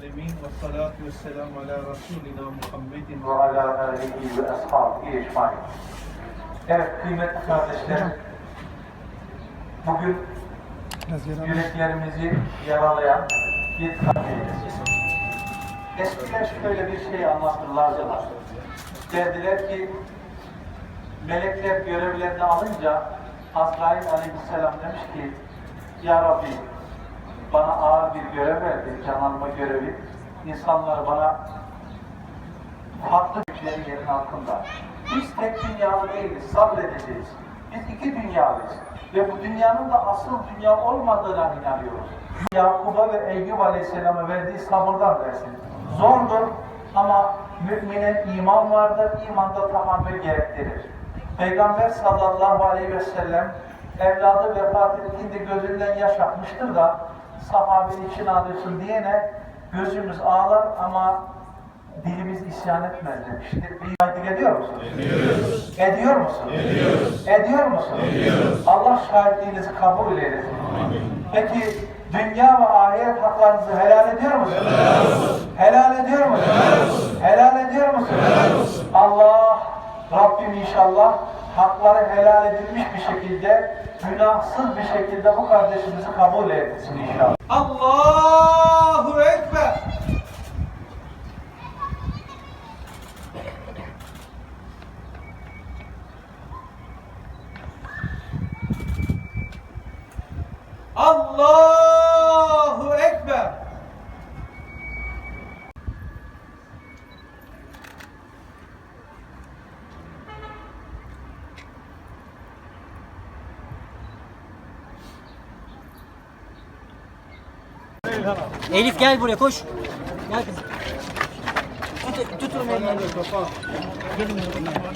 العالمين والصلاة والسلام على رسولنا محمد ve ala alihi ve ashabihi ecmaîn. Evet kıymetli kardeşlerim, bugün yüreklerimizi yaralayan bir kandiliz. Eskiler şöyle bir şey anlatırlardılar. Derdiler ki, melekler görevlerini alınca Azrail aleyhisselam demiş ki, Ya Rabbi, bana ağır bir görev verdi, canlanma görevi. İnsanlar bana farklı güçlerin altında. Biz tek dünyalı değiliz, sabredeceğiz. Biz iki dünyalıyız. Ve bu dünyanın da asıl dünya olmadığına inanıyoruz. Yakub'a ve Eyyub Aleyhisselam'a verdiği sabırdan versin. Zordur ama müminin iman vardır, imanda tahammül gerektirir. Peygamber sallallahu aleyhi ve sellem evladı vefat ettiğinde gözünden yaş akmıştır da sahabenin için ağlıyorsun diyene gözümüz ağlar ama dilimiz isyan etmez. Bir şahitlik ediyor musun? Ediyoruz. Ediyor musun? Ediyoruz. Ediyor musun? Ediyoruz. Allah şahitliğinizi kabul eylesin. Peki dünya ve ahiret haklarınızı helal ediyor musun? Helal. Helal ediyor musun? Helal olsun. Helal ediyor musun? Helal olsun. Allah Rabbim inşallah hakları helal edilmiş bir şekilde, günahsız bir şekilde bu kardeşimizi kabul etsin inşallah. Allahu Ekber. Allahu Ekber. Elif gel buraya koş. Gel kızım. Tut, tutun elinden. Gelin buraya.